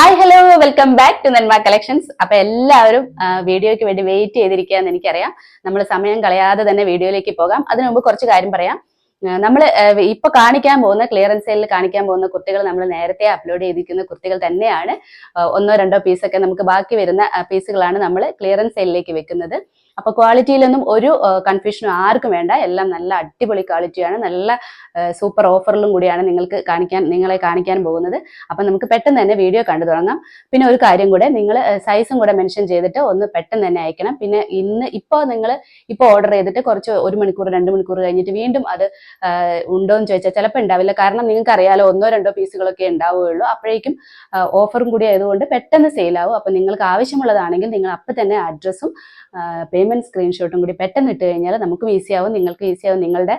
Hi hello welcome back to Nanma collections അപ്പൊ എല്ലാവരും വീഡിയോയ്ക്ക് വേണ്ടി വെയിറ്റ് ചെയ്തിരിക്കുകയെന്ന് എനിക്കറിയാം. നമ്മൾ സമയം കളയാതെ തന്നെ വീഡിയോയിലേക്ക് പോകാം. അതിനു മുമ്പ് കുറച്ച് കാര്യം പറയാം. നമ്മൾ ഇപ്പൊ കാണിക്കാൻ പോകുന്ന ക്ലിയറൻസ് സെയിലിൽ കാണിക്കാൻ പോകുന്ന കുർത്തികൾ നമ്മൾ നേരത്തെ അപ്ലോഡ് ചെയ്തിരിക്കുന്ന കുർത്തികൾ തന്നെയാണ്. ഒന്നോ രണ്ടോ പീസൊക്കെ നമുക്ക് ബാക്കി വരുന്ന പീസുകളാണ് നമ്മൾ ക്ലിയറൻസ് സെയിലിലേക്ക് വെക്കുന്നത്. അപ്പൊ ക്വാളിറ്റിയിലൊന്നും ഒരു കൺഫ്യൂഷനും ആർക്കും വേണ്ട. എല്ലാം നല്ല അടിപൊളി ക്വാളിറ്റിയാണ് നല്ല സൂപ്പർ ഓഫറിലും കൂടിയാണ് നിങ്ങൾക്ക് കാണിക്കാൻ നിങ്ങളെ കാണിക്കാൻ പോകുന്നത്. അപ്പൊ നമുക്ക് പെട്ടെന്ന് തന്നെ വീഡിയോ കണ്ടു തുടങ്ങാം. പിന്നെ ഒരു കാര്യം കൂടെ നിങ്ങൾ സൈസും കൂടെ മെൻഷൻ ചെയ്തിട്ട് ഒന്ന് പെട്ടെന്ന് തന്നെ അയക്കണം. പിന്നെ ഇന്ന് ഇപ്പോൾ നിങ്ങൾ ഇപ്പോൾ ഓർഡർ ചെയ്തിട്ട് കുറച്ച് ഒരു മണിക്കൂർ രണ്ട് മണിക്കൂർ കഴിഞ്ഞിട്ട് വീണ്ടും അത് ഉണ്ടോ എന്ന് ചോദിച്ചാൽ ചിലപ്പോൾ ഉണ്ടാവില്ല. കാരണം നിങ്ങൾക്ക് അറിയാലോ ഒന്നോ രണ്ടോ പീസുകളൊക്കെ ഉണ്ടാവുകയുള്ളൂ. അപ്പോഴേക്കും ഓഫറും കൂടി ആയതുകൊണ്ട് പെട്ടെന്ന് ആവും. അപ്പം നിങ്ങൾക്ക് ആവശ്യമുള്ളതാണെങ്കിൽ നിങ്ങൾ അപ്പം തന്നെ അഡ്രസ്സും പേയ്മെന്റ് സ്ക്രീൻഷോട്ടും കൂടി പെട്ടെന്ന് ഇട്ട് കഴിഞ്ഞാൽ നമുക്കും ഈസി ആവും നിങ്ങൾക്ക് ഈസി ആവും നിങ്ങളുടെ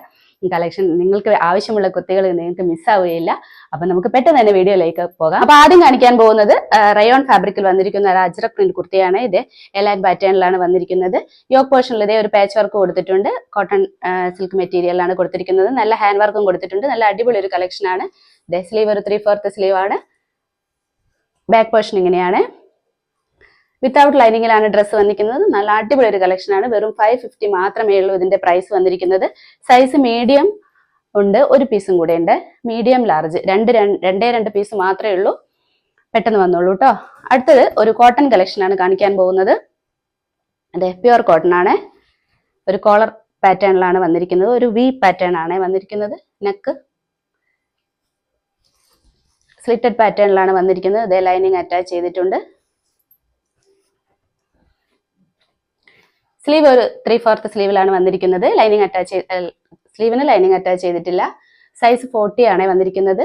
കളക്ഷൻ നിങ്ങൾക്ക് ആവശ്യമുള്ള കുത്തികൾ നിങ്ങൾക്ക് മിസ്സാവുകയില്ല അപ്പൊ നമുക്ക് പെട്ടെന്ന് തന്നെ വീഡിയോയിലേക്ക് പോകാം. അപ്പൊ ആദ്യം കാണിക്കാൻ പോകുന്നത് റയോൺ ഫാബ്രിക്കിൽ വന്നിരിക്കുന്ന ഒരു അജ്ര പ്രിന്റ് കുർത്തിയാണ് ഇത്. എലൈൻ പാറ്റേണിലാണ് വന്നിരിക്കുന്നത്. യോക്ക് പോർഷനിൽ ഇതേ ഒരു പാച്ച് വർക്ക് കൊടുത്തിട്ടുണ്ട്. കോട്ടൺ സിൽക്ക് മെറ്റീരിയലാണ് കൊടുത്തിരിക്കുന്നത്. നല്ല ഹാൻഡ് വർക്കും കൊടുത്തിട്ടുണ്ട്. നല്ല അടിപൊളി ഒരു കളക്ഷനാണ് സ്ലീവ് ഒരു ത്രീ ഫോർത്ത് സ്ലീവ് ആണ്. ബാക്ക് പോർഷൻ ഇങ്ങനെയാണ്. വിത്തൗട്ട് ലൈനിങ്ങിലാണ് ഡ്രസ്സ് വന്നിരിക്കുന്നത്. നല്ല അടിപൊളി ഒരു കളക്ഷൻ ആണ്. വെറും ഫൈവ് ഫിഫ്റ്റി മാത്രമേ ഉള്ളൂ ഇതിന്റെ പ്രൈസ് വന്നിരിക്കുന്നത്. സൈസ് മീഡിയം ഉണ്ട്. ഒരു പീസും കൂടെ ഉണ്ട്. മീഡിയം ലാർജ് രണ്ട് രണ്ട് രണ്ടേ പീസ് മാത്രമേ ഉള്ളൂ. പെട്ടെന്ന് വന്നോളൂ കേട്ടോ അടുത്തത് ഒരു കോട്ടൺ കളക്ഷൻ ആണ് കാണിക്കാൻ പോകുന്നത്. അതെ പ്യുവർ കോട്ടൺ ആണ്. ഒരു കോളർ പാറ്റേണിലാണ് വന്നിരിക്കുന്നത്. ഒരു വി പാറ്റേൺ ആണ് വന്നിരിക്കുന്നത്. നെക്ക് സ്ലിറ്റഡ് പാറ്റേണിലാണ് വന്നിരിക്കുന്നത്. ഇതേ ലൈനിങ് അറ്റാച്ച് ചെയ്തിട്ടുണ്ട്. സ്ലീവ് ഒരു ത്രീ ഫോർത്ത് സ്ലീവിലാണ് വന്നിരിക്കുന്നത്. ലൈനിങ് അറ്റാച്ച് സ്ലീവിന് ലൈനിങ് അറ്റാച്ച് ചെയ്തിട്ടില്ല. സൈസ് ഫോർട്ടി ആണ് വന്നിരിക്കുന്നത്.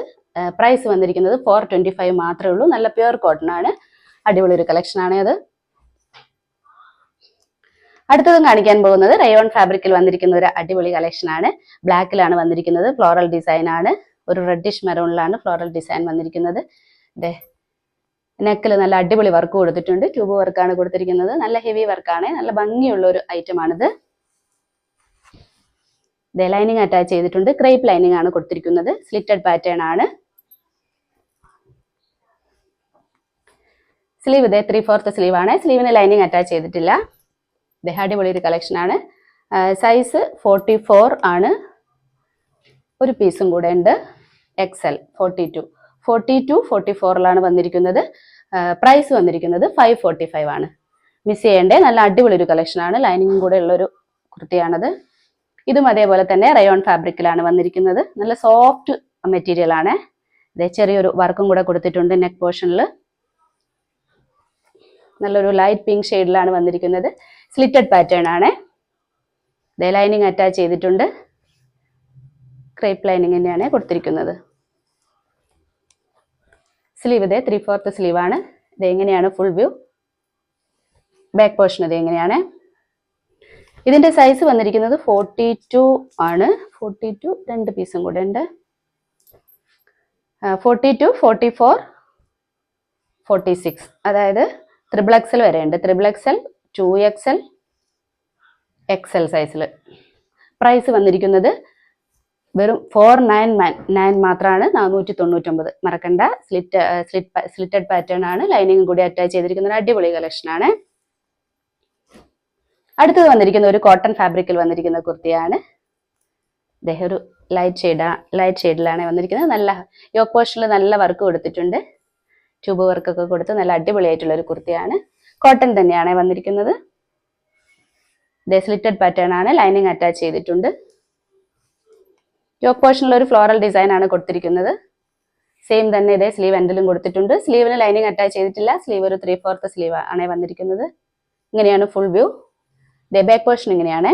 പ്രൈസ് വന്നിരിക്കുന്നത് ഫോർ ട്വന്റി ഫൈവ് മാത്രമേ ഉള്ളൂ. നല്ല പ്യുവർ കോട്ടൺ ആണ്. അടിപൊളി ഒരു കളക്ഷൻ ആണ് അത്. അടുത്തതും കാണിക്കാൻ പോകുന്നത് റയോൺ ഫാബ്രിക്കിൽ വന്നിരിക്കുന്ന ഒരു അടിപൊളി കളക്ഷൻ ആണ്. ബ്ലാക്കിലാണ് വന്നിരിക്കുന്നത്. ഫ്ലോറൽ ഡിസൈൻ ആണ്. ഒരു റെഡിഷ് മെറൂണിലാണ് ഫ്ലോറൽ ഡിസൈൻ വന്നിരിക്കുന്നത്. ദേ നെക്കിൽ നല്ല അടിപൊളി വർക്ക് കൊടുത്തിട്ടുണ്ട്. ട്യൂബ് വർക്കാണ് കൊടുത്തിരിക്കുന്നത്. നല്ല ഹെവി വർക്കാണ് നല്ല ഭംഗിയുള്ള ഒരു ഐറ്റം ആണിത്. ലൈനിങ് അറ്റാച്ച് ചെയ്തിട്ടുണ്ട്. ക്രേപ്പ് ലൈനിങ് ആണ് കൊടുത്തിരിക്കുന്നത്. സ്ലിറ്റഡ് പാറ്റേൺ ആണ്. സ്ലീവ് ഇതേ ത്രീ ഫോർത്ത് സ്ലീവ് ആണ് സ്ലീവിന് ലൈനിങ് അറ്റാച്ച് ചെയ്തിട്ടില്ല. ഇദ്ദേഹം അടിപൊളി ഒരു കളക്ഷൻ ആണ്. സൈസ് ഫോർട്ടി ഫോർ ആണ്. ഒരു പീസും കൂടെ ഉണ്ട്. XL forty two forty two forty ഫോറിലാണ് വന്നിരിക്കുന്നത് പ്രൈസ് വന്നിരിക്കുന്നത് ഫൈവ് ഫോർട്ടി ഫൈവ് ആണ്. മിസ് ചെയ്യേണ്ടേ? നല്ല അടിപൊളി ഒരു കളക്ഷനാണ് ലൈനിങ്ങും കൂടെ ഉള്ളൊരു കുർത്തിയാണത്. ഇതും അതേപോലെ തന്നെ റയോൺ ഫാബ്രിക്കിലാണ് വന്നിരിക്കുന്നത്. നല്ല സോഫ്റ്റ് മെറ്റീരിയൽ ആണ്. ഇതേ ചെറിയൊരു വർക്കും കൂടെ കൊടുത്തിട്ടുണ്ട് നെക്ക് പോർഷനിൽ നല്ലൊരു ലൈറ്റ് പിങ്ക് ഷെയ്ഡിലാണ് വന്നിരിക്കുന്നത്. സ്ലിറ്റഡ് പാറ്റേൺ ആണ്. ഇതേ ലൈനിങ് അറ്റാച്ച് ചെയ്തിട്ടുണ്ട്. ക്രേപ്പ് ലൈനിങ് തന്നെയാണ് കൊടുത്തിരിക്കുന്നത്. സ്ലീവ് ഇതേ ത്രീ ഫോർത്ത് സ്ലീവ് ആണ്. ഇത് എങ്ങനെയാണ് ഫുൾ വ്യൂ ബാക്ക് പോർഷൻ ഇത് എങ്ങനെയാണ്? ഇതിന്റെ സൈസ് വന്നിരിക്കുന്നത് ഫോർട്ടി ടു ആണ്. ഫോർട്ടി ടു രണ്ട് പീസും കൂടെ ഉണ്ട്. Forty two forty four forty six അതായത് ത്രിബിൾ എക്സൽ വരെ ഉണ്ട്. Triple XL two XL XL സൈസിൽ പ്രൈസ് വന്നിരിക്കുന്നത് വെറും ഫോർ നയൻ നയൻ മാത്രമാണ് നാനൂറ്റി തൊണ്ണൂറ്റൊമ്പത് മറക്കണ്ട. സ്ലിറ്റ് സ്ലിറ്റ് സ്ലിറ്റഡ് പാറ്റേൺ ആണ്. ലൈനിങ് കൂടി അറ്റാച്ച് ചെയ്തിരിക്കുന്ന ഒരു അടിപൊളി കളക്ഷൻ ആണ്. അടുത്തത് വന്നിരിക്കുന്ന ഒരു കോട്ടൺ ഫാബ്രിക്കിൽ വന്നിരിക്കുന്ന കുർത്തിയാണ്. ഒരു ലൈറ്റ് ഷെയ്ഡ് ലൈറ്റ് ഷെയ്ഡിലാണ് വന്നിരിക്കുന്നത്. നല്ല യോക്ക് പോഷനിൽ നല്ല വർക്ക് കൊടുത്തിട്ടുണ്ട്. ട്യൂബ് വർക്കൊക്കെ കൊടുത്ത് നല്ല അടിപൊളിയായിട്ടുള്ള ഒരു കുർത്തിയാണ്. കോട്ടൺ തന്നെയാണ് വന്നിരിക്കുന്നത്. സ്ലിറ്റഡ് പാറ്റേൺ ആണ്. ലൈനിങ് അറ്റാച്ച് ചെയ്തിട്ടുണ്ട്. യോക്ക് പോർഷനിൽ ഒരു ഫ്ലോറൽ ഡിസൈൻ ആണ് കൊടുത്തിരിക്കുന്നത്. സെയിം തന്നെ ഇതേ സ്ലീവ് എൻഡിലും കൊടുത്തിട്ടുണ്ട്. സ്ലീവിന് ലൈനിങ് അറ്റാച്ച് ചെയ്തിട്ടില്ല. സ്ലീവ് ഒരു ത്രീ ഫോർത്ത് സ്ലീവ് ആണ് വന്നിരിക്കുന്നത്. ഇങ്ങനെയാണ് ഫുൾ വ്യൂ ദേ ബാക്ക് പോർഷൻ ഇങ്ങനെയാണ്.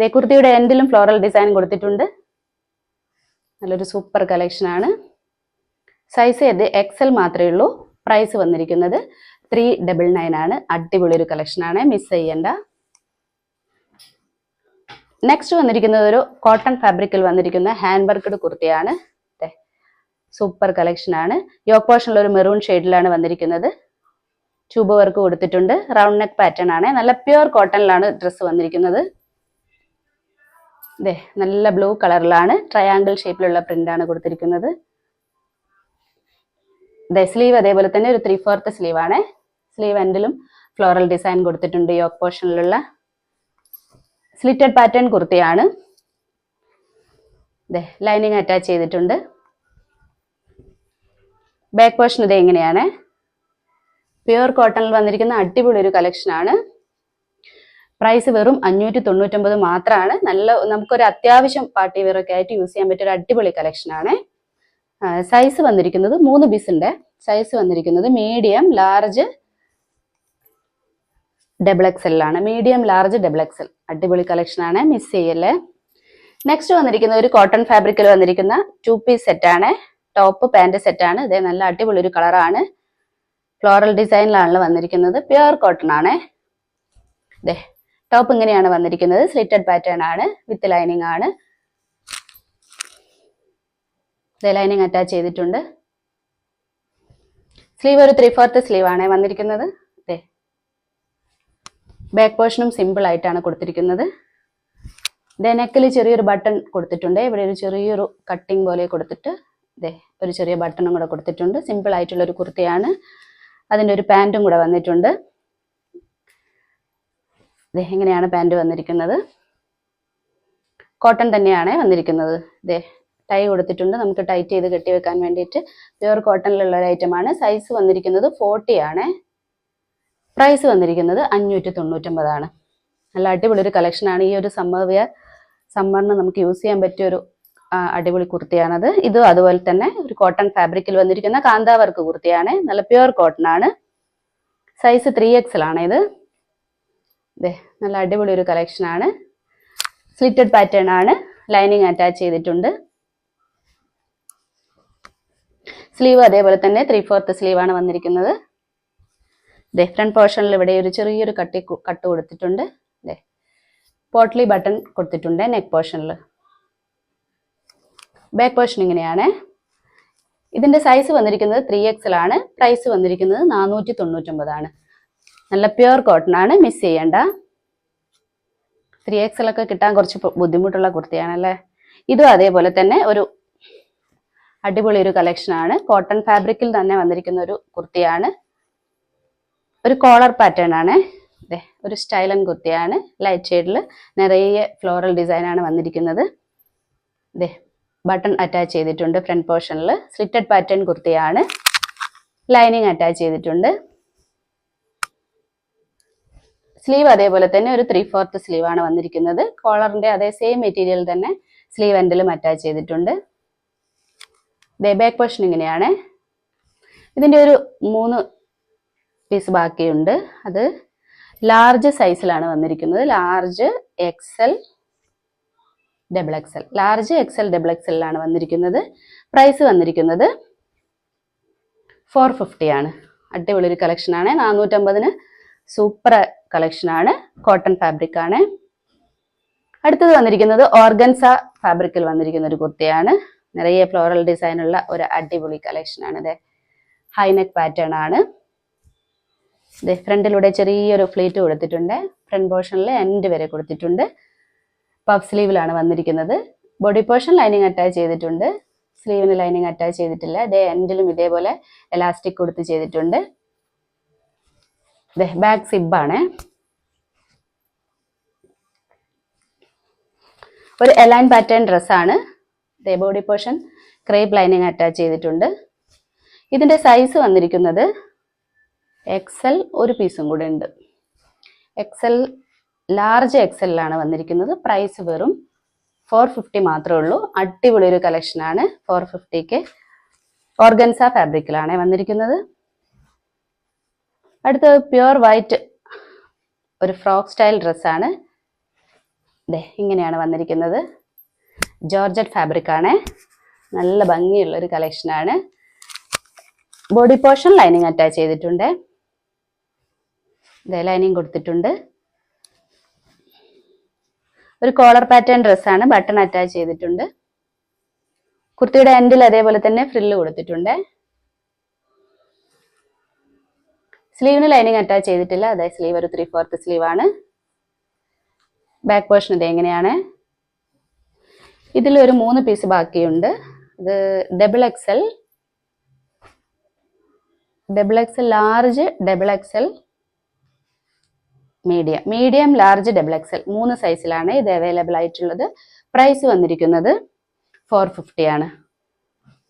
ദേ കുർത്തിയുടെ എൻഡിലും ഫ്ലോറൽ ഡിസൈൻ കൊടുത്തിട്ടുണ്ട്. നല്ലൊരു സൂപ്പർ കളക്ഷൻ ആണ്. സൈസ് ഇത് എക്സൽ മാത്രമേ ഉള്ളൂ. പ്രൈസ് വന്നിരിക്കുന്നത് ത്രീ ഡബിൾ നയൻ ആണ്. അടിപൊളി ഒരു കളക്ഷൻ ആണ്. മിസ് ചെയ്യണ്ട. നെക്സ്റ്റ് വന്നിരിക്കുന്നത് ഒരു കോട്ടൺ ഫാബ്രിക്കിൽ വന്നിരിക്കുന്ന ഹാൻഡ് വർക്ക്ഡ് കുർത്തിയാണ് സൂപ്പർ കളക്ഷൻ ആണ്. യോക്ക് പോർഷനിൽ ഒരു മെറൂൺ ഷെയ്ഡിലാണ് വന്നിരിക്കുന്നത്. ട്യൂബ് വർക്ക് കൊടുത്തിട്ടുണ്ട്. റൗണ്ട് നെക്ക് പാറ്റേൺ ആണ്. നല്ല പ്യുർ കോട്ടണിലാണ് ഡ്രസ്സ് വന്നിരിക്കുന്നത്. ഇതേ നല്ല ബ്ലൂ കളറിലാണ് ട്രയാങ്കിൾ ഷേപ്പിലുള്ള പ്രിന്റ് ആണ് കൊടുത്തിരിക്കുന്നത്. ദേ സ്ലീവ് അതേപോലെ തന്നെ ഒരു ത്രീ ഫോർത്ത് സ്ലീവ് ആണ്. സ്ലീവ് എൻഡിലും ഫ്ലോറൽ ഡിസൈൻ കൊടുത്തിട്ടുണ്ട് യോക്ക് പോർഷനിലുള്ള സ്ലിറ്റഡ് പാറ്റേൺ കുർത്തിയാണ്. ദേ ലൈനിങ് അറ്റാച്ച് ചെയ്തിട്ടുണ്ട്. ബാക്ക് പോർഷൻ ഇത് എങ്ങനെയാണ്? പ്യുവർ കോട്ടണിൽ വന്നിരിക്കുന്ന അടിപൊളി ഒരു കളക്ഷൻ ആണ്. പ്രൈസ് വെറും അഞ്ഞൂറ്റി തൊണ്ണൂറ്റൊമ്പത് മാത്രമാണ്. നല്ല നമുക്കൊരു അത്യാവശ്യം പാർട്ടി വെയർ ഒക്കെ ആയിട്ട് യൂസ് ചെയ്യാൻ പറ്റിയ ഒരു അടിപൊളി കളക്ഷൻ ആണ്. സൈസ് വന്നിരിക്കുന്നത് മൂന്ന് പീസിന്റെ സൈസ് വന്നിരിക്കുന്നത് മീഡിയം ലാർജ് ഡബിൾ ആണ്. മീഡിയം ലാർജ് ഡബിൾ എക്സൽ അടിപൊളി കളക്ഷൻ ആണ്. മിസ് ചെയ്യല്ലേ നെക്സ്റ്റ് വന്നിരിക്കുന്ന ഒരു കോട്ടൺ ഫാബ്രിക്കിൽ വന്നിരിക്കുന്ന ടു പീസ് ആണ്. ടോപ്പ് സെറ്റ് ആണ്. ഇതേ നല്ല അടിപൊളി ഒരു കളറാണ് ഫ്ലോറൽ ഡിസൈനിലാണല്ലോ വന്നിരിക്കുന്നത്. പ്യുവർ കോട്ടൺ ആണ്. ഇതേ ടോപ്പ് ഇങ്ങനെയാണ് വന്നിരിക്കുന്നത്. സ്ലിറ്റഡ് പാറ്റേൺ ആണ്. വിത്ത് ലൈനിങ് ആണ്. ഇതേ ലൈനിങ് അറ്റാച്ച് ചെയ്തിട്ടുണ്ട്. സ്ലീവ് ഒരു ത്രീ ഫോർത്ത് സ്ലീവ് ആണ് വന്നിരിക്കുന്നത്. ബാക്ക് പോർഷനും സിമ്പിൾ ആയിട്ടാണ് കൊടുത്തിരിക്കുന്നത്. ദേ നെക്കിൽ ചെറിയൊരു ബട്ടൺ കൊടുത്തിട്ടുണ്ട്. ഇവിടെ ഒരു ചെറിയൊരു കട്ടിങ് പോലെ കൊടുത്തിട്ട് ഇതേ ഒരു ചെറിയ ബട്ടണും കൂടെ കൊടുത്തിട്ടുണ്ട്. സിമ്പിൾ ആയിട്ടുള്ള ഒരു കുർത്തിയാണ്. അതിന്റെ ഒരു പാന്റും കൂടെ വന്നിട്ടുണ്ട്. ഇതേ എങ്ങനെയാണ് പാന്റ് വന്നിരിക്കുന്നത്. കോട്ടൺ തന്നെയാണ് വന്നിരിക്കുന്നത്. ഇതേ ടൈ കൊടുത്തിട്ടുണ്ട്. നമുക്ക് ടൈറ്റ് ചെയ്ത് കെട്ടി വെക്കാൻ വേണ്ടിയിട്ട് പ്യുവർ കോട്ടണിലുള്ള ഒരു ഐറ്റമാണ് സൈസ് വന്നിരിക്കുന്നത് ഫോർട്ടി ആണ്. പ്രൈസ് വന്നിരിക്കുന്നത് അഞ്ഞൂറ്റി തൊണ്ണൂറ്റൊമ്പതാണ് നല്ല അടിപൊളി ഒരു കളക്ഷനാണ് ഈ ഒരു സമ്മർ വെയർ സമ്മറിന് നമുക്ക് യൂസ് ചെയ്യാൻ പറ്റിയ ഒരു അടിപൊളി കുർത്തിയാണത്. ഇത് അതുപോലെ തന്നെ ഒരു കോട്ടൺ ഫാബ്രിക്കിൽ വന്നിരിക്കുന്ന കാന്താവർക്ക് കുർത്തിയാണ്. നല്ല പ്യുവർ കോട്ടൺ ആണ്. സൈസ് ത്രീ എക്സൽ ആണ് ഇത്. ദേ നല്ല അടിപൊളി ഒരു കളക്ഷൻ ആണ്. സ്ലിറ്റഡ് പാറ്റേൺ ആണ്. ലൈനിങ് അറ്റാച്ച് ചെയ്തിട്ടുണ്ട്. സ്ലീവ് അതേപോലെ തന്നെ ത്രീ ഫോർത്ത് സ്ലീവാണ് വന്നിരിക്കുന്നത്. ദേ ഫ്രണ്ട് പോർഷനിൽ ഇവിടെ ഒരു ചെറിയൊരു കട്ടി കട്ട് കൊടുത്തിട്ടുണ്ട്. ദേ പോട്ട്ലി ബട്ടൺ കൊടുത്തിട്ടുണ്ട് നെക്ക് പോർഷനിൽ ബാക്ക് പോർഷൻ ഇങ്ങനെയാണ്. ഇതിന്റെ സൈസ് വന്നിരിക്കുന്നത് ത്രീ ആണ്. പ്രൈസ് വന്നിരിക്കുന്നത് നാനൂറ്റി തൊണ്ണൂറ്റൊമ്പതാണ് നല്ല പ്യുവർ കോട്ടൺ ആണ്. മിസ് ചെയ്യേണ്ട. ത്രീ എക്സൽ ഒക്കെ കിട്ടാൻ കുറച്ച് ബുദ്ധിമുട്ടുള്ള കുർത്തിയാണല്ലേ? ഇതും അതേപോലെ തന്നെ ഒരു അടിപൊളി ഒരു കളക്ഷനാണ് കോട്ടൺ ഫാബ്രിക്കിൽ തന്നെ വന്നിരിക്കുന്ന ഒരു കുർത്തിയാണ്. ഒരു കോളർ പാറ്റേൺ ആണ്. ഒരു സ്റ്റൈലൻ കുർത്തിയാണ്. ലൈറ്റ് ഷെയ്ഡിൽ നിറയെ ഫ്ലോറൽ ഡിസൈൻ ആണ് വന്നിരിക്കുന്നത്. ദേ ബട്ടൺ അറ്റാച്ച് ചെയ്തിട്ടുണ്ട് ഫ്രണ്ട് പോർഷനിൽ സ്ലിറ്റഡ് പാറ്റേൺ കുർത്തിയാണ്. ലൈനിങ് അറ്റാച്ച് ചെയ്തിട്ടുണ്ട്. സ്ലീവ് അതേപോലെ തന്നെ ഒരു ത്രീ ഫോർത്ത് സ്ലീവ് ആണ് വന്നിരിക്കുന്നത്. കോളറിന്റെ അതേ സെയിം മെറ്റീരിയൽ തന്നെ സ്ലീവ് എൻഡിലും അറ്റാച്ച് ചെയ്തിട്ടുണ്ട്. ബാക്ക് പോർഷൻ ഇങ്ങനെയാണ്. ഇതിന്റെ ഒരു മൂന്ന് പീസ് ബാക്കിയുണ്ട്. അത് ലാർജ് സൈസിലാണ് വന്നിരിക്കുന്നത്. Large XL double XL large XL double എക്സലിലാണ് വന്നിരിക്കുന്നത്. പ്രൈസ് വന്നിരിക്കുന്നത് ഫോർ ഫിഫ്റ്റി ആണ്. അടിപൊളി ഒരു കളക്ഷൻ ആണ്. നാനൂറ്റമ്പതിന് സൂപ്പർ കളക്ഷനാണ് കോട്ടൺ ഫാബ്രിക് ആണ്. അടുത്തത് വന്നിരിക്കുന്നത് ഓർഗൻസ ഫാബ്രിക്കിൽ വന്നിരിക്കുന്ന ഒരു കുർത്തിയാണ്. നിറയെ ഫ്ലോറൽ ഡിസൈനുള്ള ഒരു അടിപൊളി കളക്ഷനാണ് ഇത്. ഹൈനെക്ക് പാറ്റേൺ ആണ്. ഇത് ഫ്രണ്ടിലൂടെ ചെറിയൊരു ഫ്ലീറ്റ് കൊടുത്തിട്ടുണ്ട്. ഫ്രണ്ട് പോർഷനിൽ എൻഡ് വരെ കൊടുത്തിട്ടുണ്ട്. പഫ് സ്ലീവിലാണ് വന്നിരിക്കുന്നത്. ബോഡി പോർഷൻ ലൈനിങ് അറ്റാച്ച് ചെയ്തിട്ടുണ്ട്. സ്ലീവിന് ലൈനിങ് അറ്റാച്ച് ചെയ്തിട്ടില്ല. ഇതേ എൻഡിലും ഇതേപോലെ എലാസ്റ്റിക് കൊടുത്ത് ചെയ്തിട്ടുണ്ട്. ഇതേ ബാക്ക് സിബാണ് ഒരു എലൈൻ പാറ്റേൺ ഡ്രസ്സാണ് ഇതേ body portion crepe lining attach ചെയ്തിട്ടുണ്ട്. ഇതിന്റെ സൈസ് വന്നിരിക്കുന്നത് എക്സൽ ഒരു പീസും കൂടെ ഉണ്ട്. എക്സൽ ലാർജ് എക്സലിലാണ് വന്നിരിക്കുന്നത്. പ്രൈസ് വെറും ഫോർ ഫിഫ്റ്റി മാത്രമേ ഉള്ളൂ. അടിപൊളി ഒരു കളക്ഷനാണ് ഫോർ ഫിഫ്റ്റിക്ക് ഓർഗൻസ ഫാബ്രിക്കിലാണ് വന്നിരിക്കുന്നത്. അടുത്തത് പ്യുർ വൈറ്റ് ഒരു ഫ്രോക്ക് സ്റ്റൈൽ ഡ്രസ്സാണ് ദേ ഇങ്ങനെയാണ് വന്നിരിക്കുന്നത്. ജോർജറ്റ് ഫാബ്രിക് ആണ്. നല്ല ഭംഗിയുള്ള ഒരു കളക്ഷനാണ് ബോഡി പോർഷൻ ലൈനിങ് അറ്റാച്ച് ചെയ്തിട്ടുണ്ട്. ലൈനിങ് കൊടുത്തിട്ടുണ്ട്. ഒരു കോളർ പാറ്റേൺ ഡ്രസ്സാണ് ബട്ടൺ അറ്റാച്ച് ചെയ്തിട്ടുണ്ട്. കുർത്തിയുടെ എൻഡിൽ അതേപോലെ തന്നെ ഫ്രില്ല് കൊടുത്തിട്ടുണ്ട്. സ്ലീവിന് ലൈനിങ് അറ്റാച്ച് ചെയ്തിട്ടില്ല. അതായത് സ്ലീവ് ഒരു ത്രീ ഫോർത്ത് സ്ലീവ് ആണ്. ബാക്ക് പോർഷൻ ഇത് എങ്ങനെയാണ്? ഇതിൽ ഒരു മൂന്ന് പീസ് ബാക്കിയുണ്ട്. ഇത് double XL double XL large double XL medium medium large double XL മൂന്ന് സൈസിലാണ് ഇത് അവൈലബിൾ ആയിട്ടുള്ളത്. പ്രൈസ് വന്നിരിക്കുന്നത് ഫോർ ഫിഫ്റ്റി ആണ്.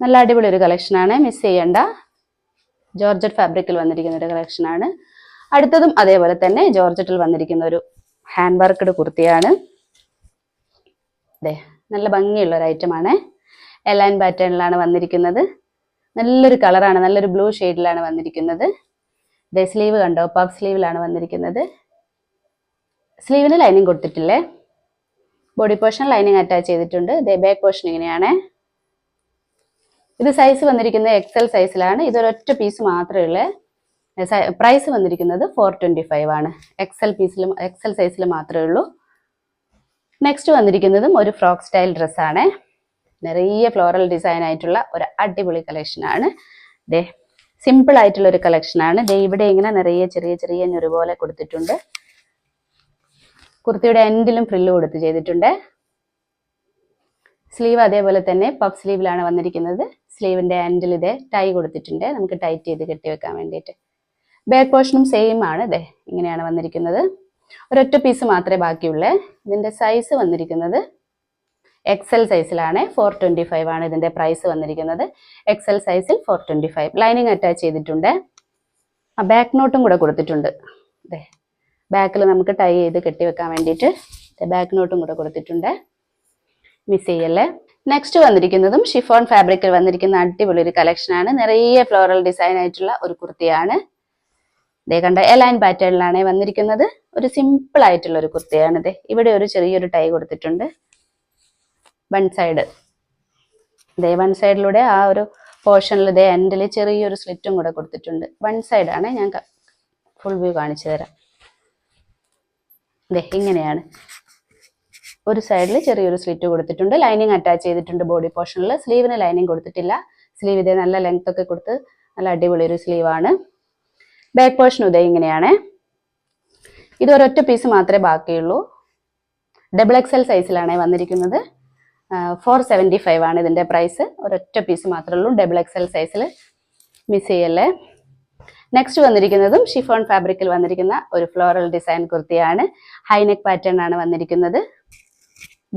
നല്ല അടിപൊളി ഒരു കളക്ഷനാണ് മിസ് ചെയ്യണ്ട. ജോർജറ്റ് ഫാബ്രിക്കിൽ വന്നിരിക്കുന്ന ഒരു കളക്ഷനാണ് അടുത്തതും അതേപോലെ തന്നെ ജോർജറ്റിൽ വന്നിരിക്കുന്ന ഒരു ഹാൻഡ് വർക്ക്ഡ് കുർത്തിയാണ്. അതെ നല്ല ഭംഗിയുള്ള ഒരു ഐറ്റമാണ് എലൈൻ പാറ്റേണിലാണ് വന്നിരിക്കുന്നത്. നല്ലൊരു കളറാണ് നല്ലൊരു ബ്ലൂ ഷെയ്ഡിലാണ് വന്നിരിക്കുന്നത്. ദേ സ്ലീവ് കണ്ടോ? പഫ് സ്ലീവിലാണ് വന്നിരിക്കുന്നത്. സ്ലീവിന് ലൈനിങ് കൊടുത്തിട്ടില്ലേ? ബോഡി പോർഷൻ ലൈനിങ് അറ്റാച്ച് ചെയ്തിട്ടുണ്ട്. ദേ ബാക്ക് പോർഷൻ ഇങ്ങനെയാണ്. ഇത് സൈസ് വന്നിരിക്കുന്നത് എക്സൽ സൈസിലാണ് ഇതൊരൊറ്റ പീസ് മാത്രമേ ഉള്ളൂ. പ്രൈസ് വന്നിരിക്കുന്നത് ഫോർ ട്വന്റി ഫൈവ് ആണ് എക്സൽ പീസിൽ എക്സൽ സൈസിൽ മാത്രമേ ഉള്ളൂ. നെക്സ്റ്റ് വന്നിരിക്കുന്നതും ഒരു ഫ്രോക്ക് സ്റ്റൈൽ ഡ്രസ്സാണ് നിറയെ ഫ്ലോറൽ ഡിസൈൻ ആയിട്ടുള്ള ഒരു അടിപൊളി കളക്ഷനാണ് ദേ സിമ്പിൾ ആയിട്ടുള്ള ഒരു കളക്ഷനാണ് ദേ ഇവിടെ ഇങ്ങനെ നിറയെ ചെറിയ ചെറിയ ഞൊരുപോലെ കൊടുത്തിട്ടുണ്ട്. കുർത്തിയുടെ എൻഡിലും ഫ്രില്ല് കൊടുത്ത് ചെയ്തിട്ടുണ്ട്. സ്ലീവ് അതേപോലെ തന്നെ പഫ് സ്ലീവിലാണ് വന്നിരിക്കുന്നത്. സ്ലീവിന്റെ എൻഡിൽ ഇതേ ടൈ കൊടുത്തിട്ടുണ്ട്. നമുക്ക് ടൈറ്റ് ചെയ്ത് കെട്ടി വെക്കാൻ വേണ്ടിയിട്ട്. ബാക്ക് പോർഷനും സെയിം ആണ് ഇതേ ഇങ്ങനെയാണ് വന്നിരിക്കുന്നത്. ഒരൊറ്റ പീസ് മാത്രമേ ബാക്കിയുള്ളൂ. ഇതിന്റെ സൈസ് വന്നിരിക്കുന്നത് എക്സൽ സൈസിലാണ് ഫോർ ട്വന്റി ഫൈവ് ആണ് ഇതിന്റെ പ്രൈസ് വന്നിരിക്കുന്നത്. എക്സൽ സൈസിൽ four twenty five lining attach ചെയ്തിട്ടുണ്ട്. ആ ബാക്ക് നോട്ടും കൂടെ കൊടുത്തിട്ടുണ്ട്. അതെ ബാക്കിൽ നമുക്ക് ടൈ ചെയ്ത് കെട്ടി വെക്കാൻ വേണ്ടിയിട്ട് ബാക്ക് നോട്ടും കൂടെ കൊടുത്തിട്ടുണ്ട്. മിസ് ചെയ്യല്ലേ? നെക്സ്റ്റ് വന്നിരിക്കുന്നതും ഷിഫോൺ ഫാബ്രിക്കിൽ വന്നിരിക്കുന്ന അടിപൊളി ഒരു കളക്ഷനാണ് നിറയെ ഫ്ലോറൽ ഡിസൈൻ ആയിട്ടുള്ള ഒരു കുർത്തിയാണ്. ദേ കണ്ട എലൈൻ പാറ്റേണിലാണ് വന്നിരിക്കുന്നത്. ഒരു സിമ്പിൾ ആയിട്ടുള്ള ഒരു കുർത്തിയാണ് ഇത് ഇവിടെ ഒരു ചെറിയൊരു ടൈ കൊടുത്തിട്ടുണ്ട്. വൺ സൈഡ് ദേ വൺ സൈഡിലൂടെ ആ ഒരു പോർഷനിൽ ഇതേ എൻഡിൽ ചെറിയൊരു സ്ലിറ്റും കൂടെ കൊടുത്തിട്ടുണ്ട്. വൺ സൈഡാണ് ഞാൻ ഫുൾ വ്യൂ കാണിച്ചു തരാം. ദേ ഇങ്ങനെയാണ്. ഒരു സൈഡിൽ ചെറിയൊരു സ്ലിറ്റ് കൊടുത്തിട്ടുണ്ട്. ലൈനിങ് അറ്റാച്ച് ചെയ്തിട്ടുണ്ട് ബോഡി പോർഷനിൽ സ്ലീവിന് ലൈനിങ് കൊടുത്തിട്ടില്ല. സ്ലീവ് ഇതേ നല്ല ലെങ്ത് ഒക്കെ കൊടുത്ത് നല്ല അടിപൊളി ഒരു സ്ലീവാണ് ബാക്ക് പോർഷൻ ഇതേ ഇങ്ങനെയാണ്. ഇത് ഒരൊറ്റ പീസ് മാത്രമേ ബാക്കിയുള്ളൂ. ഡബിൾ എക്സൽ സൈസിലാണ് വന്നിരിക്കുന്നത്. ഫോർ സെവന്റി ഫൈവ് ആണ് ഇതിന്റെ പ്രൈസ് ഒരൊറ്റ പീസ് മാത്രമേ ഉള്ളൂ. ഡബിൾ എക്സൽ സൈസിൽ മിസ് ചെയ്യല്ലേ? നെക്സ്റ്റ് വന്നിരിക്കുന്നതും ഷിഫോൺ ഫാബ്രിക്കിൽ വന്നിരിക്കുന്ന ഒരു ഫ്ലോറൽ ഡിസൈൻ കുർത്തിയാണ്. ഹൈനെക്ക് പാറ്റേൺ ആണ് വന്നിരിക്കുന്നത്.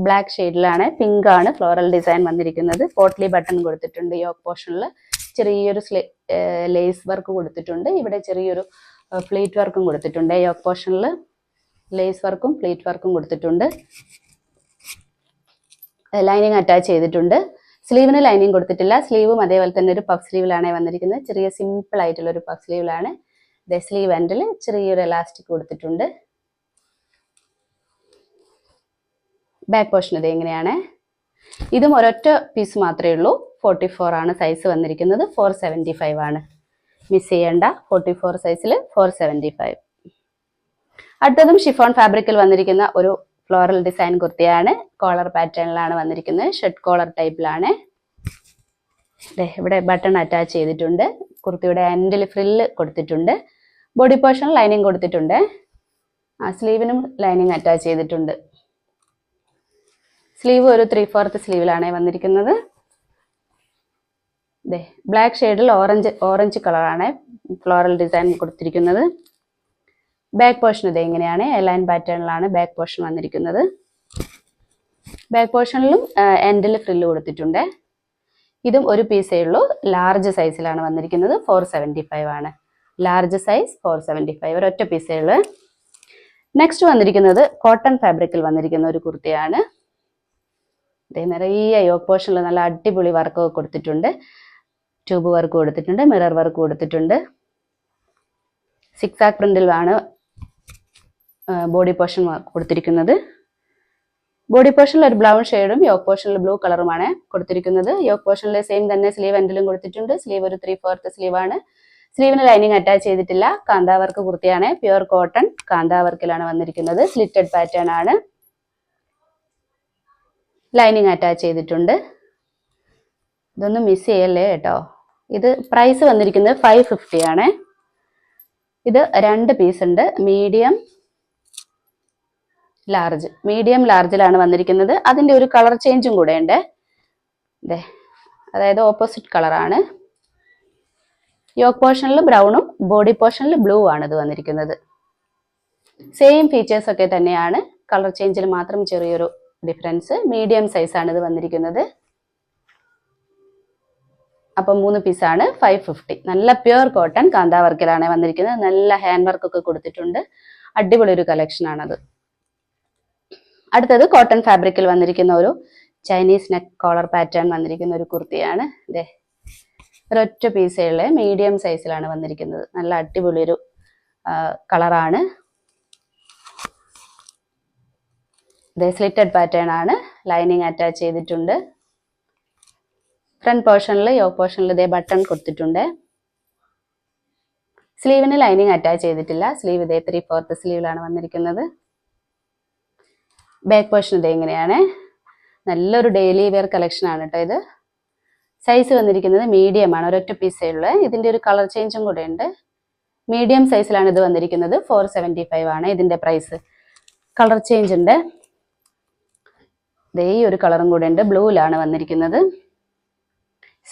ബ്ലാക്ക് ഷെയ്ഡിലാണ് പിങ്ക് ആണ് ഫ്ലോറൽ ഡിസൈൻ വന്നിരിക്കുന്നത്. പോട്ട്ലി ബട്ടൺ കൊടുത്തിട്ടുണ്ട് യോക്ക് പോർഷനിൽ ചെറിയൊരു ലേസ് വർക്ക് കൊടുത്തിട്ടുണ്ട്. ഇവിടെ ചെറിയൊരു പ്ലേറ്റ് വർക്കും കൊടുത്തിട്ടുണ്ട് യോക്ക് പോർഷനിൽ ലേസ് വർക്കും പ്ലേറ്റ് വർക്കും കൊടുത്തിട്ടുണ്ട്. ലൈനിങ് അറ്റാച്ച് ചെയ്തിട്ടുണ്ട്. സ്ലീവിന് ലൈനിങ് കൊടുത്തിട്ടില്ല. സ്ലീവും അതേപോലെ തന്നെ ഒരു പഫ് സ്ലീവിലാണ് വന്നിരിക്കുന്നത്. ചെറിയ സിമ്പിൾ ആയിട്ടുള്ള ഒരു പഫ് സ്ലീവിലാണ്. ദ സ്ലീവ് എൻഡിൽ ചെറിയൊരു എലാസ്റ്റിക് കൊടുത്തിട്ടുണ്ട്. ബാക്ക് പോർഷൻ ഇത് എങ്ങനെയാണ്? ഇതും ഒരൊറ്റ പീസ് മാത്രമേ ഉള്ളൂ. ഫോർട്ടി ഫോർ ആണ് സൈസ് വന്നിരിക്കുന്നത്. ഫോർ സെവന്റി ഫൈവ് ആണ്. മിസ് ചെയ്യേണ്ട. ഫോർട്ടി ഫോർ സൈസിൽ ഫോർ സെവന്റി ഫൈവ് അടുത്തതും ഷിഫോൺ ഫാബ്രിക്കിൽ വന്നിരിക്കുന്ന ഒരു ഫ്ലോറൽ ഡിസൈൻ കുർത്തിയാണ്. കോളർ പാറ്റേണിലാണ് വന്നിരിക്കുന്നത്. ഷെഡ് കോളർ ടൈപ്പിലാണ് ഇവിടെ ബട്ടൺ അറ്റാച്ച് ചെയ്തിട്ടുണ്ട്. കുർത്തിയുടെ എൻഡിൽ ഫ്രില്ല് കൊടുത്തിട്ടുണ്ട്. ബോഡി പോർഷൻ ലൈനിങ് കൊടുത്തിട്ടുണ്ട്. ആ സ്ലീവിനും ലൈനിങ് അറ്റാച്ച് ചെയ്തിട്ടുണ്ട്. സ്ലീവ് ഒരു ത്രീ ഫോർത്ത് സ്ലീവിലാണ് വന്നിരിക്കുന്നത് ബ്ലാക്ക് ഷെയ്ഡിൽ ഓറഞ്ച് ഓറഞ്ച് കളറാണ് ഫ്ലോറൽ ഡിസൈൻ കൊടുത്തിരിക്കുന്നത്. ബാക്ക് പോർഷൻ ഇത് എങ്ങനെയാണ്? എലൈൻ പാറ്റേണിലാണ് ബാക്ക് പോർഷൻ വന്നിരിക്കുന്നത്. ബാക്ക് പോർഷനിലും എൻഡിൽ ഫ്രില്ല് കൊടുത്തിട്ടുണ്ട്. ഇതും ഒരു പീസേ ഉള്ളൂ. ലാർജ് സൈസിലാണ് വന്നിരിക്കുന്നത്. ഫോർ സെവന്റി ഫൈവ് ആണ്. Large size four seventy five ഒരൊറ്റ പീസേ ഉള്ളൂ. നെക്സ്റ്റ് വന്നിരിക്കുന്നത് കോട്ടൺ ഫാബ്രിക്കിൽ വന്നിരിക്കുന്ന ഒരു കുർത്തിയാണ്. ദേ നിറയെ യോക്ക് പോർഷനിൽ നല്ല അടിപൊളി വർക്ക് കൊടുത്തിട്ടുണ്ട്. ട്യൂബ് വർക്ക് കൊടുത്തിട്ടുണ്ട് മിറർ വർക്ക് കൊടുത്തിട്ടുണ്ട്. സിക്സ് ആക്ക് പ്രിന്റിലാണ് ബോഡി പോർഷൻ കൊടുത്തിരിക്കുന്നത്. ബോഡി പോർഷനിൽ ഒരു ബ്ലൗൺ ഷെയ്ഡും യോക്ക് പോർഷനിൽ ബ്ലൂ കളറുമാണ് കൊടുത്തിരിക്കുന്നത്. യോക്ക് പോർഷനിൽ സെയിം തന്നെ സ്ലീവ് എൻഡിലും കൊടുത്തിട്ടുണ്ട്. സ്ലീവ് ഒരു ത്രീ ഫോർത്ത് ആണ്. സ്ലീവിന് ലൈനിങ് അറ്റാച്ച് ചെയ്തിട്ടില്ല. കാന്താവർക്ക് കുർത്തിയാണ് പ്യുവർ കോട്ടൺ കാന്താവർക്കിലാണ് വന്നിരിക്കുന്നത്. സ്ലിറ്റഡ് പാറ്റേൺ ആണ്. ലൈനിങ് അറ്റാച്ച് ചെയ്തിട്ടുണ്ട്. ഇതൊന്നും മിസ് ചെയ്യല്ലേ കേട്ടോ? ഇത് പ്രൈസ് വന്നിരിക്കുന്നത് ഫൈവ് ഫിഫ്റ്റി ആണ്. ഇത് രണ്ട് പീസ് ഉണ്ട്. മീഡിയം ലാർജ് മീഡിയം ലാർജിലാണ് വന്നിരിക്കുന്നത്. അതിന്റെ ഒരു കളർ ചേഞ്ചും കൂടെ ഉണ്ട്. അതെ അതായത് ഓപ്പോസിറ്റ് കളറാണ് യോക്ക് പോർഷനിൽ ബ്രൗണും ബോഡി പോർഷനിൽ ബ്ലൂ ആണ് ഇത് വന്നിരിക്കുന്നത്. സെയിം ഫീച്ചേഴ്സ് ഒക്കെ തന്നെയാണ്. കളർ ചേഞ്ചിൽ മാത്രം ചെറിയൊരു ഡിഫറൻസ് മീഡിയം സൈസാണ് ഇത് വന്നിരിക്കുന്നത്. അപ്പൊ മൂന്ന് പീസാണ് ഫൈവ് ഫിഫ്റ്റി നല്ല പ്യുർ കോട്ടൺ കാന്താ വർക്കിലാണ് വന്നിരിക്കുന്നത്. നല്ല ഹാൻഡ് വർക്ക് ഒക്കെ കൊടുത്തിട്ടുണ്ട്. അടിപൊളി ഒരു കളക്ഷൻ ആണത്. അടുത്തത് കോട്ടൺ ഫാബ്രിക്കിൽ വന്നിരിക്കുന്ന ഒരു ചൈനീസ് നെക്ക് കോളർ പാറ്റേൺ വന്നിരിക്കുന്ന ഒരു കുർത്തിയാണ്. ഇതേ ഒരൊറ്റ പീസുള്ള മീഡിയം സൈസിലാണ് വന്നിരിക്കുന്നത്. നല്ല അടിപൊളി ഒരു കളറാണ് ഇതേ സ്ലിറ്റഡ് പാറ്റേൺ ആണ്. ലൈനിങ് അറ്റാച്ച് ചെയ്തിട്ടുണ്ട്. ഫ്രണ്ട് പോർഷനിൽ യോ പോർഷനിൽ ഇതേ ബട്ടൺ കൊടുത്തിട്ടുണ്ട്. സ്ലീവിന് ലൈനിങ് അറ്റാച്ച് ചെയ്തിട്ടില്ല. സ്ലീവ് ഇതേ ത്രീ ഫോർത്ത് സ്ലീവിലാണ് വന്നിരിക്കുന്നത്. ബാക്ക് പോർഷൻ ഇതേ ഇങ്ങനെയാണ് നല്ലൊരു ഡെയിലി വെയർ കളക്ഷൻ ആണ് കേട്ടോ ഇത്. സൈസ് വന്നിരിക്കുന്നത് മീഡിയം ആണ്. ഒരൊറ്റ പീസേ ഉള്ളൂ. ഇതിന്റെ ഒരു കളർ ചേഞ്ചും കൂടെ ഉണ്ട്. മീഡിയം സൈസിലാണ് ഇത് വന്നിരിക്കുന്നത്. ഫോർ സെവന്റി ഫൈവ് ആണ് ഇതിന്റെ പ്രൈസ് കളർ ചേഞ്ച് ഉണ്ട്. ഇതേ ഒരു കളറും കൂടെ ഉണ്ട്. ബ്ലൂവിലാണ് വന്നിരിക്കുന്നത്.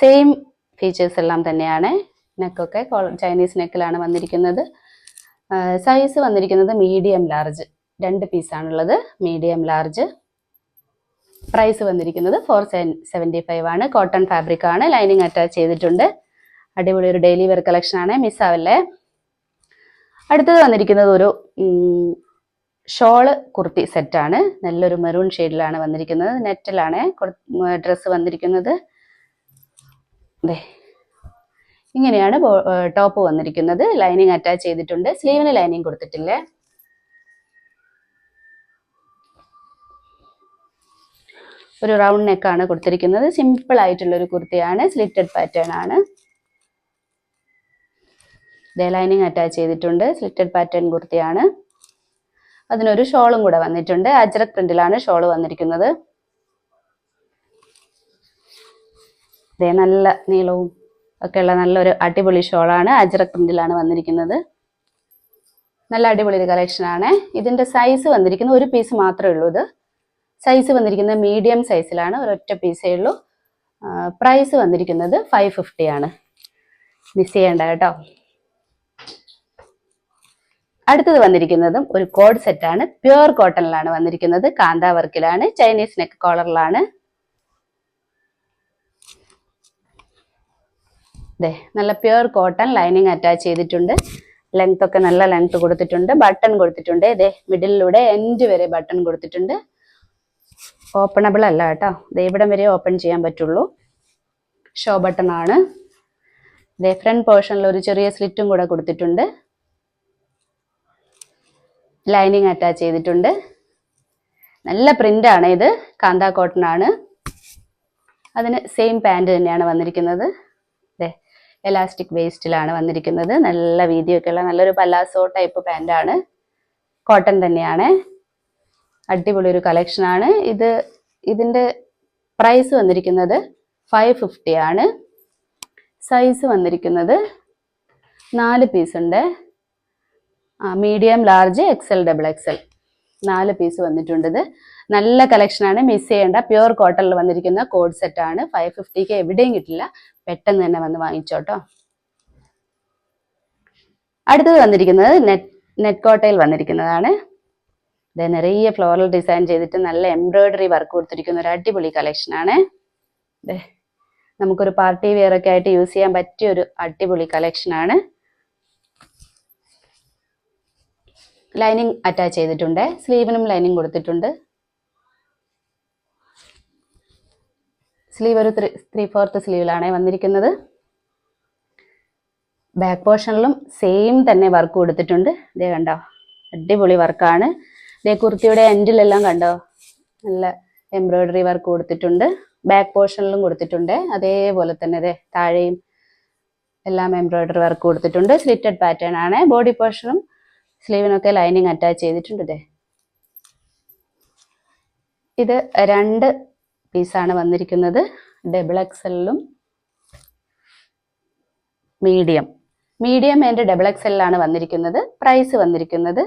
സെയിം ഫീച്ചേഴ്സ് എല്ലാം തന്നെയാണ്. നെക്കൊക്കെ ചൈനീസ് നെക്കിലാണ് വന്നിരിക്കുന്നത്. സൈസ് വന്നിരിക്കുന്നത് മീഡിയം ലാർജ് രണ്ട് പീസാണുള്ളത് മീഡിയം ലാർജ് പ്രൈസ് വന്നിരിക്കുന്നത് ഫോർ സെവന്റി ഫൈവ് ആണ്. കോട്ടൺ ഫാബ്രിക് ആണ്. ലൈനിങ് അറ്റാച്ച് ചെയ്തിട്ടുണ്ട്. അടിപൊളി ഒരു ഡെയിലി വെയർ കളക്ഷൻ ആണ്. മിസ് ആവല്ലേ? അടുത്തത് വന്നിരിക്കുന്നത് ഒരു ഷോൾ കുർത്തി സെറ്റാണ് നല്ലൊരു മെറൂൺ ഷെയ്ഡിലാണ് വന്നിരിക്കുന്നത്. നെറ്റിലാണ് ഡ്രസ്സ് വന്നിരിക്കുന്നത്. അതെ ഇങ്ങനെയാണ് ടോപ്പ് വന്നിരിക്കുന്നത്. ലൈനിങ് അറ്റാച്ച് ചെയ്തിട്ടുണ്ട്. സ്ലീവിന് ലൈനിങ് കൊടുത്തിട്ടില്ലേ? ഒരു റൗണ്ട് നെക്കാണ് കൊടുത്തിരിക്കുന്നത്. സിമ്പിൾ ആയിട്ടുള്ള ഒരു കുർത്തിയാണ്. സ്ലിറ്റഡ് പാറ്റേൺ ആണ്. ഡേ ലൈനിങ് അറ്റാച്ച് ചെയ്തിട്ടുണ്ട്. സ്ലിറ്റഡ് പാറ്റേൺ കുർത്തിയാണ്. അതിനൊരു ഷോളും കൂടെ വന്നിട്ടുണ്ട്. അജ്രക് പ്രിന്റിലാണ് ഷോൾ വന്നിരിക്കുന്നത്. ദേ നല്ല നീളവും ഒക്കെയുള്ള നല്ലൊരു അടിപൊളി ഷോളാണ് അജ്രക് പ്രിന്റിലാണ് വന്നിരിക്കുന്നത്. നല്ല അടിപൊളി ഒരു കളക്ഷൻ ആണ്. ഇതിന്റെ സൈസ് വന്നിരിക്കുന്നത് ഒരു പീസ് മാത്രമേ ഉള്ളൂ ഇത്. സൈസ് വന്നിരിക്കുന്നത് മീഡിയം സൈസിലാണ് ഒരൊറ്റ പീസേ ഉള്ളൂ. പ്രൈസ് വന്നിരിക്കുന്നത് ഫൈവ് ഫിഫ്റ്റി ആണ്. മിസ് ചെയ്യേണ്ട കേട്ടോ. അടുത്തത് വന്നിരിക്കുന്നതും ഒരു കോഡ് സെറ്റാണ് പ്യുർ കോട്ടണിലാണ് വന്നിരിക്കുന്നത്. കാന്ത വർക്കിലാണ് ചൈനീസ് നെക്ക് കോളറിലാണ് ദേ നല്ല പ്യുർ കോട്ടൺ ലൈനിങ് അറ്റാച്ച് ചെയ്തിട്ടുണ്ട്. ലെങ്ത് ഒക്കെ നല്ല ലെങ്ത് കൊടുത്തിട്ടുണ്ട്. ബട്ടൺ കൊടുത്തിട്ടുണ്ട്. ഇതേ മിഡിലിലൂടെ എൻഡ് വരെ ബട്ടൺ കൊടുത്തിട്ടുണ്ട്. ഓപ്പണബിൾ അല്ല കേട്ടോ. ദേ ഇവിടം വരെ ഓപ്പൺ ചെയ്യാൻ പറ്റുള്ളൂ. ഷോ ബട്ടൺ ആണ്. ദേ ഫ്രണ്ട് പോർഷനിൽ ഒരു ചെറിയ സ്ലിറ്റും കൂടെ കൊടുത്തിട്ടുണ്ട്. ലൈനിങ് അറ്റാച്ച് ചെയ്തിട്ടുണ്ട്. നല്ല പ്രിന്റ് ആണ് ഇത്. കാന്ത കോട്ടൺ ആണ്. അതിന് സെയിം പാന്റ് തന്നെയാണ് വന്നിരിക്കുന്നത്. ദേ എലാസ്റ്റിക് വേസ്റ്റിലാണ് വന്നിരിക്കുന്നത്. നല്ല വീതിയൊക്കെയുള്ള നല്ലൊരു പലാസോ ടൈപ്പ് പാന്റാണ് കോട്ടൺ തന്നെയാണ്. അടിപൊളി ഒരു കളക്ഷൻ ആണ്. ഇത് ഇതിന്റെ പ്രൈസ് വന്നിരിക്കുന്നത് ഫൈവ് ഫിഫ്റ്റി ആണ്. സൈസ് വന്നിരിക്കുന്നത് നാല് പീസ് ഉണ്ട്. Medium large XL double XL നാല് പീസ് വന്നിട്ടുണ്ട് നല്ല കളക്ഷനാണ് മിസ് ചെയ്യേണ്ട. പ്യുർ കോട്ടണിൽ വന്നിരിക്കുന്ന കോഡ് സെറ്റ് ആണ്. ഫൈവ് ഫിഫ്റ്റിക്ക് എവിടെയും കിട്ടില്ല. പെട്ടെന്ന് തന്നെ വന്ന് വാങ്ങിച്ചോട്ടോ അടുത്തത് വന്നിരിക്കുന്നത് നെറ്റ് നെറ്റ് കോട്ടയിൽ വന്നിരിക്കുന്നതാണ്. ഇത് നിറയെ ഫ്ലോറൽ ഡിസൈൻ ചെയ്തിട്ട് നല്ല എംബ്രോയിഡറി വർക്ക് കൊടുത്തിരിക്കുന്ന ഒരു അടിപൊളി കളക്ഷൻ ആണ്. ദേ, നമുക്കൊരു പാർട്ടി വെയർ ഒക്കെ ആയിട്ട് യൂസ് ചെയ്യാൻ പറ്റിയ ഒരു അടിപൊളി കളക്ഷൻ ആണ്. ലൈനിങ് അറ്റാച്ച് ചെയ്തിട്ടുണ്ട്. സ്ലീവിനും ലൈനിങ് കൊടുത്തിട്ടുണ്ട്. സ്ലീവ് ഒരു ത്രീ ത്രീ ഫോർത്ത് സ്ലീവിലാണ് വന്നിരിക്കുന്നത്. ബാക്ക് പോർഷനിലും സെയിം തന്നെ വർക്ക് കൊടുത്തിട്ടുണ്ട്. ഇതേ കണ്ടോ? അടിപൊളി വർക്കാണ് ഇതേ കുർത്തിയുടെ എൻഡിലെല്ലാം കണ്ടോ? നല്ല എംബ്രോയിഡറി വർക്ക് കൊടുത്തിട്ടുണ്ട്. ബാക്ക് പോർഷനിലും കൊടുത്തിട്ടുണ്ട്. അതേപോലെ തന്നെ അതെ താഴെയും എല്ലാം എംബ്രോയിഡറി വർക്ക് കൊടുത്തിട്ടുണ്ട്. സ്ലിറ്റഡ് പാറ്റേൺ ആണ്. ബോഡി പോർഷനും സ്ലീവിനൊക്കെ ലൈനിങ് അറ്റാച്ച് ചെയ്തിട്ടുണ്ട് ഇതേ ഇത് രണ്ട് പീസാണ് വന്നിരിക്കുന്നത്. ഡബിൾ എക്സലിലും മീഡിയം. മീഡിയം ആൻഡ് ഡബിൾ എക്സലിലാണ് വന്നിരിക്കുന്നത്. പ്രൈസ് വന്നിരിക്കുന്നത്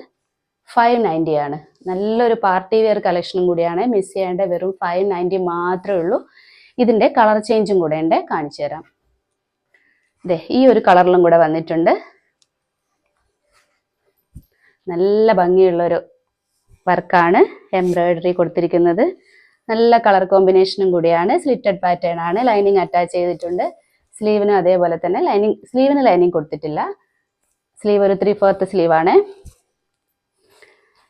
ഫൈവ് നയന്റി ആണ്. നല്ലൊരു പാർട്ടി വെയർ കളക്ഷനും കൂടിയാണ്. മിസ് ചെയ്യേണ്ട വെറും ഫൈവ് നയന്റി മാത്രമേ ഉള്ളൂ. ഇതിന്റെ കളർ ചേഞ്ചും കൂടെ ഉണ്ട്. കാണിച്ചു തരാം. ദേ ഈ ഒരു കളറിലും കൂടെ വന്നിട്ടുണ്ട്. നല്ല ഭംഗിയുള്ളൊരു വർക്കാണ് എംബ്രോയിഡറി കൊടുത്തിരിക്കുന്നത്. നല്ല കളർ കോമ്പിനേഷനും കൂടിയാണ്. സ്ലിറ്റഡ് പാറ്റേൺ ആണ്. ലൈനിങ് അറ്റാച്ച് ചെയ്തിട്ടുണ്ട്. സ്ലീവിനും അതേപോലെ തന്നെ ലൈനിങ് സ്ലീവിന് ലൈനിങ് കൊടുത്തിട്ടില്ല. സ്ലീവ് ഒരു ത്രീ ഫോർത്ത് സ്ലീവ് ആണ്.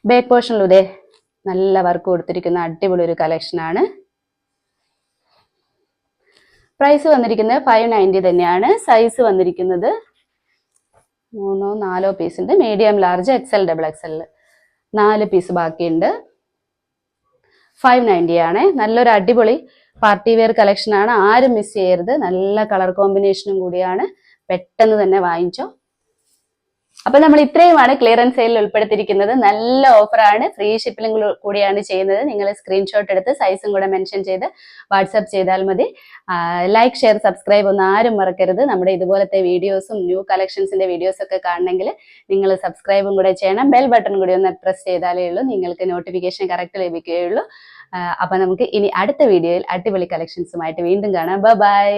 ബാക്ക് പോർഷനിലൂടെ നല്ല വർക്ക് കൊടുത്തിരിക്കുന്ന അടിപൊളി ഒരു കളക്ഷൻ ആണ്. പ്രൈസ് വന്നിരിക്കുന്നത് ഫൈവ് നയന്റി തന്നെയാണ്. സൈസ് വന്നിരിക്കുന്നത് മൂന്നോ നാലോ പീസ് ഉണ്ട്. Medium large XL double XL നാല് പീസ് ബാക്കിയുണ്ട്. ഫൈവ് നയന്റി ആണ്. നല്ലൊരു അടിപൊളി പാർട്ടി വെയർ കളക്ഷൻ ആണ്. ആരും മിസ് ചെയ്യരുത്. നല്ല കളർ കോമ്പിനേഷനും കൂടിയാണ്. പെട്ടെന്ന് തന്നെ വാങ്ങിച്ചോ. അപ്പൊ നമ്മൾ ഇത്രയുമാണ് ക്ലിയറൻസ് സെയിലിൽ ഉൾപ്പെടുത്തിയിരിക്കുന്നത്. നല്ല ഓഫറാണ് ഫ്രീ ഷിപ്പിലും കൂടിയാണ് ചെയ്യുന്നത്. നിങ്ങൾ സ്ക്രീൻഷോട്ട് എടുത്ത് സൈസും കൂടെ മെൻഷൻ ചെയ്ത് വാട്സപ്പ് ചെയ്താൽ മതി. ലൈക്ക് ഷെയർ സബ്സ്ക്രൈബ് ഒന്നും ആരും മറക്കരുത്. നമ്മുടെ ഇതുപോലത്തെ വീഡിയോസും ന്യൂ കളക്ഷൻസിന്റെ വീഡിയോസ് ഒക്കെ കാണണമെങ്കിൽ നിങ്ങൾ സബ്സ്ക്രൈബും കൂടെ ചെയ്യണം. ബെൽ ബട്ടൺ കൂടി ഒന്ന് പ്രസ് ചെയ്താലേ ഉള്ളൂ. നിങ്ങൾക്ക് നോട്ടിഫിക്കേഷൻ കറക്റ്റ് ലഭിക്കുകയുള്ളൂ. അപ്പൊ നമുക്ക് ഇനി അടുത്ത വീഡിയോയിൽ അടിപൊളി കളക്ഷൻസുമായിട്ട് വീണ്ടും കാണാം. ബൈ